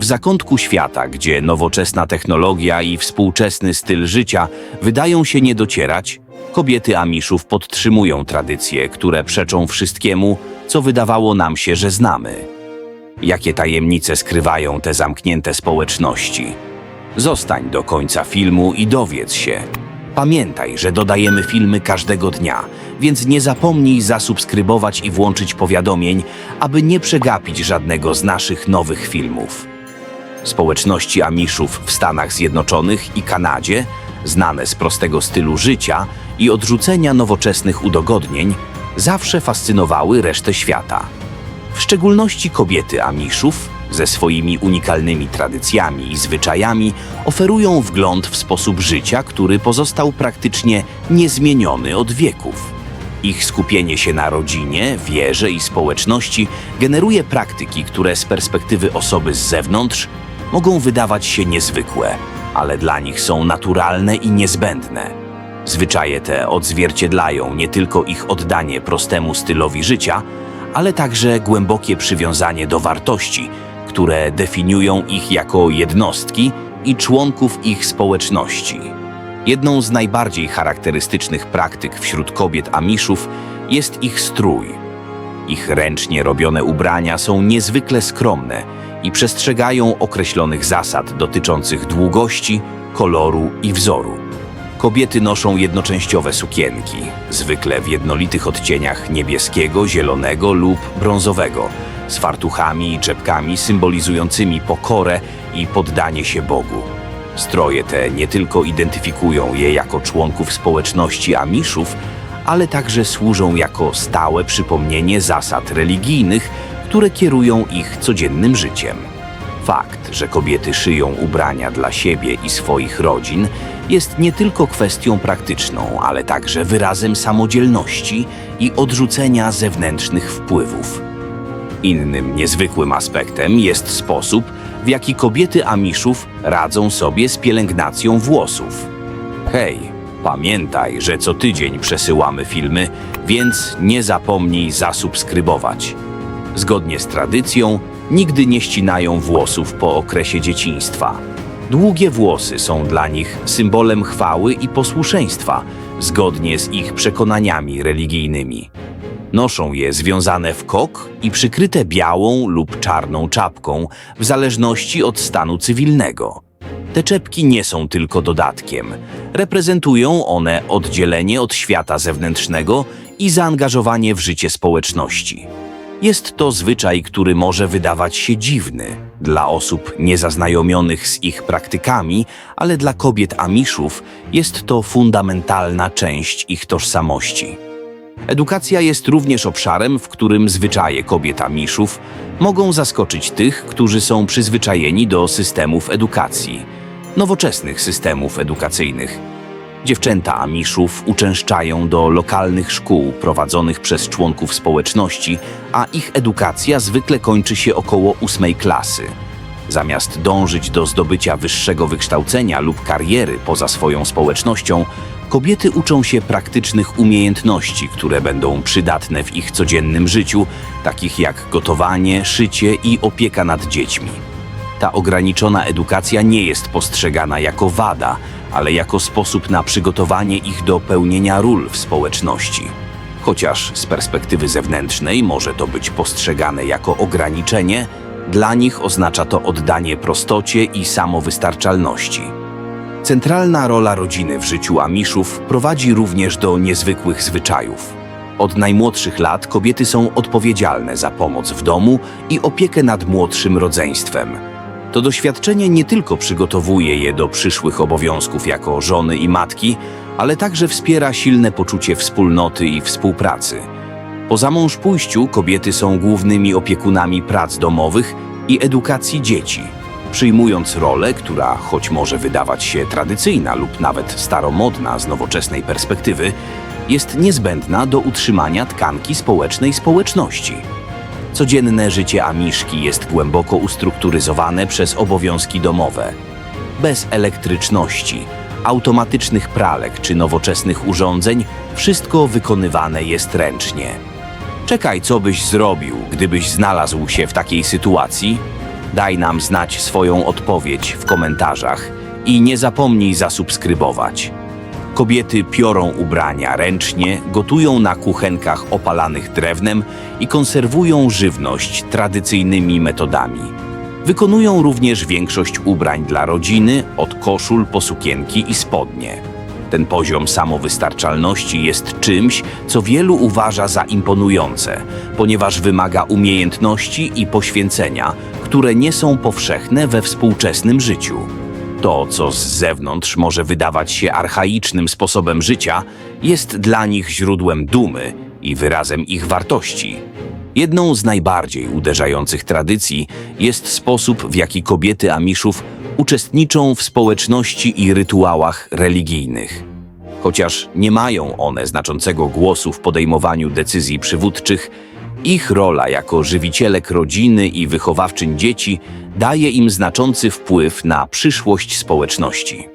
W zakątku świata, gdzie nowoczesna technologia i współczesny styl życia wydają się nie docierać, kobiety Amiszów podtrzymują tradycje, które przeczą wszystkiemu, co wydawało nam się, że znamy. Jakie tajemnice skrywają te zamknięte społeczności? Zostań do końca filmu i dowiedz się. Pamiętaj, że dodajemy filmy każdego dnia, więc nie zapomnij zasubskrybować i włączyć powiadomień, aby nie przegapić żadnego z naszych nowych filmów. Społeczności Amiszów w Stanach Zjednoczonych i Kanadzie, znane z prostego stylu życia i odrzucenia nowoczesnych udogodnień, zawsze fascynowały resztę świata. W szczególności kobiety Amiszów ze swoimi unikalnymi tradycjami i zwyczajami oferują wgląd w sposób życia, który pozostał praktycznie niezmieniony od wieków. Ich skupienie się na rodzinie, wierze i społeczności generuje praktyki, które z perspektywy osoby z zewnątrz mogą wydawać się niezwykłe, ale dla nich są naturalne i niezbędne. Zwyczaje te odzwierciedlają nie tylko ich oddanie prostemu stylowi życia, ale także głębokie przywiązanie do wartości, które definiują ich jako jednostki i członków ich społeczności. Jedną z najbardziej charakterystycznych praktyk wśród kobiet Amiszów jest ich strój. Ich ręcznie robione ubrania są niezwykle skromne i przestrzegają określonych zasad dotyczących długości, koloru i wzoru. Kobiety noszą jednoczęściowe sukienki, zwykle w jednolitych odcieniach niebieskiego, zielonego lub brązowego, z fartuchami i czepkami symbolizującymi pokorę i poddanie się Bogu. Stroje te nie tylko identyfikują je jako członków społeczności Amiszów, ale także służą jako stałe przypomnienie zasad religijnych, które kierują ich codziennym życiem. Fakt, że kobiety szyją ubrania dla siebie i swoich rodzin, jest nie tylko kwestią praktyczną, ale także wyrazem samodzielności i odrzucenia zewnętrznych wpływów. Innym niezwykłym aspektem jest sposób, w jaki kobiety Amiszów radzą sobie z pielęgnacją włosów. Hej, pamiętaj, że co tydzień przesyłamy filmy, więc nie zapomnij zasubskrybować. Zgodnie z tradycją, nigdy nie ścinają włosów po okresie dzieciństwa. Długie włosy są dla nich symbolem chwały i posłuszeństwa, zgodnie z ich przekonaniami religijnymi. Noszą je związane w kok i przykryte białą lub czarną czapką, w zależności od stanu cywilnego. Te czepki nie są tylko dodatkiem. Reprezentują one oddzielenie od świata zewnętrznego i zaangażowanie w życie społeczności. Jest to zwyczaj, który może wydawać się dziwny dla osób niezaznajomionych z ich praktykami, ale dla kobiet Amiszów jest to fundamentalna część ich tożsamości. Edukacja jest również obszarem, w którym zwyczaje kobiet Amiszów mogą zaskoczyć tych, którzy są przyzwyczajeni do systemów edukacji, nowoczesnych systemów edukacyjnych. Dziewczęta Amiszów uczęszczają do lokalnych szkół prowadzonych przez członków społeczności, a ich edukacja zwykle kończy się około ósmej klasy. Zamiast dążyć do zdobycia wyższego wykształcenia lub kariery poza swoją społecznością, kobiety uczą się praktycznych umiejętności, które będą przydatne w ich codziennym życiu, takich jak gotowanie, szycie i opieka nad dziećmi. Ta ograniczona edukacja nie jest postrzegana jako wada, ale jako sposób na przygotowanie ich do pełnienia ról w społeczności. Chociaż z perspektywy zewnętrznej może to być postrzegane jako ograniczenie, dla nich oznacza to oddanie prostocie i samowystarczalności. Centralna rola rodziny w życiu Amiszów prowadzi również do niezwykłych zwyczajów. Od najmłodszych lat kobiety są odpowiedzialne za pomoc w domu i opiekę nad młodszym rodzeństwem. To doświadczenie nie tylko przygotowuje je do przyszłych obowiązków jako żony i matki, ale także wspiera silne poczucie wspólnoty i współpracy. Po zamążpójściu kobiety są głównymi opiekunami prac domowych i edukacji dzieci, przyjmując rolę, która choć może wydawać się tradycyjna lub nawet staromodna z nowoczesnej perspektywy, jest niezbędna do utrzymania tkanki społecznej społeczności. Codzienne życie Amiszki jest głęboko ustrukturyzowane przez obowiązki domowe. Bez elektryczności, automatycznych pralek czy nowoczesnych urządzeń, wszystko wykonywane jest ręcznie. Czekaj, co byś zrobił, gdybyś znalazł się w takiej sytuacji? Daj nam znać swoją odpowiedź w komentarzach i nie zapomnij zasubskrybować. Kobiety piorą ubrania ręcznie, gotują na kuchenkach opalanych drewnem i konserwują żywność tradycyjnymi metodami. Wykonują również większość ubrań dla rodziny, od koszul po sukienki i spodnie. Ten poziom samowystarczalności jest czymś, co wielu uważa za imponujące, ponieważ wymaga umiejętności i poświęcenia, które nie są powszechne we współczesnym życiu. To, co z zewnątrz może wydawać się archaicznym sposobem życia, jest dla nich źródłem dumy i wyrazem ich wartości. Jedną z najbardziej uderzających tradycji jest sposób, w jaki kobiety Amiszów uczestniczą w społeczności i rytuałach religijnych. Chociaż nie mają one znaczącego głosu w podejmowaniu decyzji przywódczych, ich rola jako żywicielek rodziny i wychowawczyń dzieci daje im znaczący wpływ na przyszłość społeczności.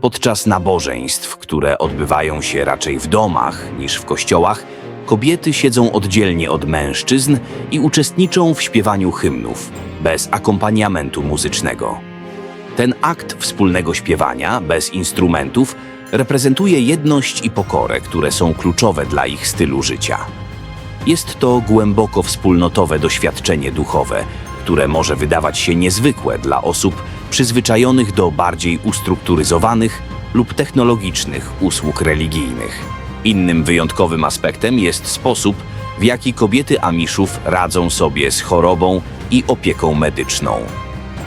Podczas nabożeństw, które odbywają się raczej w domach niż w kościołach, kobiety siedzą oddzielnie od mężczyzn i uczestniczą w śpiewaniu hymnów, bez akompaniamentu muzycznego. Ten akt wspólnego śpiewania, bez instrumentów, reprezentuje jedność i pokorę, które są kluczowe dla ich stylu życia. Jest to głęboko wspólnotowe doświadczenie duchowe, które może wydawać się niezwykłe dla osób przyzwyczajonych do bardziej ustrukturyzowanych lub technologicznych usług religijnych. Innym wyjątkowym aspektem jest sposób, w jaki kobiety Amiszów radzą sobie z chorobą i opieką medyczną.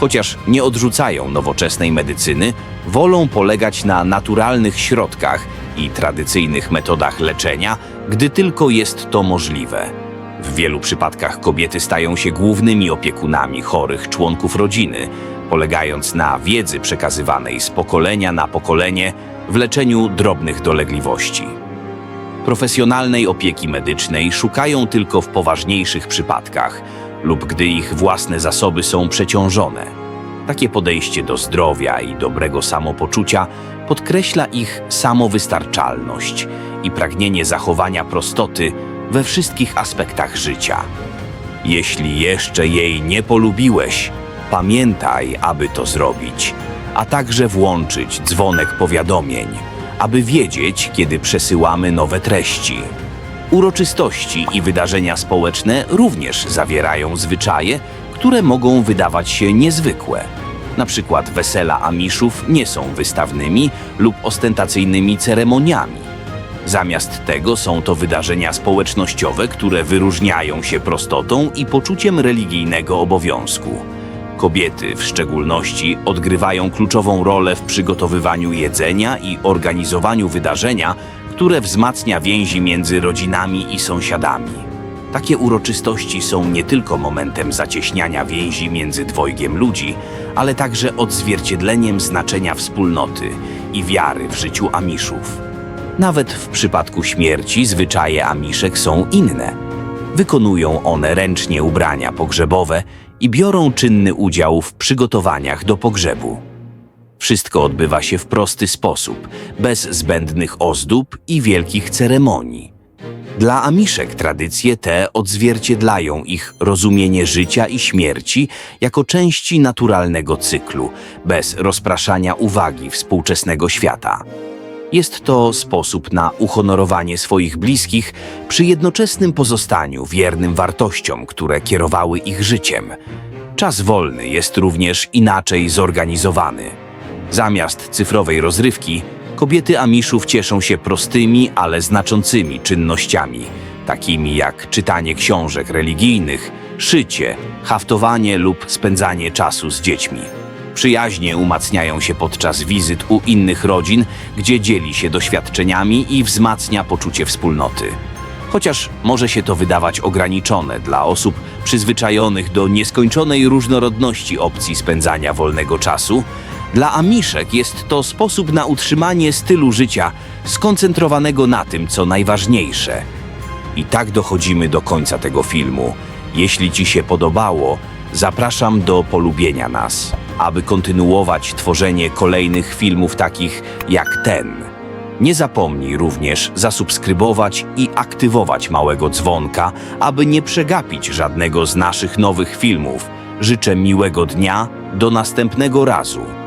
Chociaż nie odrzucają nowoczesnej medycyny, wolą polegać na naturalnych środkach i tradycyjnych metodach leczenia, gdy tylko jest to możliwe. W wielu przypadkach kobiety stają się głównymi opiekunami chorych członków rodziny, polegając na wiedzy przekazywanej z pokolenia na pokolenie w leczeniu drobnych dolegliwości. Profesjonalnej opieki medycznej szukają tylko w poważniejszych przypadkach lub gdy ich własne zasoby są przeciążone. Takie podejście do zdrowia i dobrego samopoczucia podkreśla ich samowystarczalność i pragnienie zachowania prostoty we wszystkich aspektach życia. Jeśli jeszcze jej nie polubiłeś, pamiętaj, aby to zrobić, a także włączyć dzwonek powiadomień, aby wiedzieć, kiedy przesyłamy nowe treści. Uroczystości i wydarzenia społeczne również zawierają zwyczaje, które mogą wydawać się niezwykłe. Na przykład wesela Amiszów nie są wystawnymi lub ostentacyjnymi ceremoniami. Zamiast tego są to wydarzenia społecznościowe, które wyróżniają się prostotą i poczuciem religijnego obowiązku. Kobiety w szczególności odgrywają kluczową rolę w przygotowywaniu jedzenia i organizowaniu wydarzenia, które wzmacnia więzi między rodzinami i sąsiadami. Takie uroczystości są nie tylko momentem zacieśniania więzi między dwojgiem ludzi, ale także odzwierciedleniem znaczenia wspólnoty i wiary w życiu Amiszów. Nawet w przypadku śmierci zwyczaje Amiszek są inne. Wykonują one ręcznie ubrania pogrzebowe i biorą czynny udział w przygotowaniach do pogrzebu. Wszystko odbywa się w prosty sposób, bez zbędnych ozdób i wielkich ceremonii. Dla Amiszek tradycje te odzwierciedlają ich rozumienie życia i śmierci jako części naturalnego cyklu, bez rozpraszania uwagi współczesnego świata. Jest to sposób na uhonorowanie swoich bliskich przy jednoczesnym pozostaniu wiernym wartościom, które kierowały ich życiem. Czas wolny jest również inaczej zorganizowany. Zamiast cyfrowej rozrywki, kobiety Amiszów cieszą się prostymi, ale znaczącymi czynnościami, takimi jak czytanie książek religijnych, szycie, haftowanie lub spędzanie czasu z dziećmi. Przyjaźnie umacniają się podczas wizyt u innych rodzin, gdzie dzieli się doświadczeniami i wzmacnia poczucie wspólnoty. Chociaż może się to wydawać ograniczone dla osób przyzwyczajonych do nieskończonej różnorodności opcji spędzania wolnego czasu, dla Amiszek jest to sposób na utrzymanie stylu życia skoncentrowanego na tym, co najważniejsze. I tak dochodzimy do końca tego filmu. Jeśli Ci się podobało, zapraszam do polubienia nas, aby kontynuować tworzenie kolejnych filmów takich jak ten. Nie zapomnij również zasubskrybować i aktywować małego dzwonka, aby nie przegapić żadnego z naszych nowych filmów. Życzę miłego dnia, do następnego razu.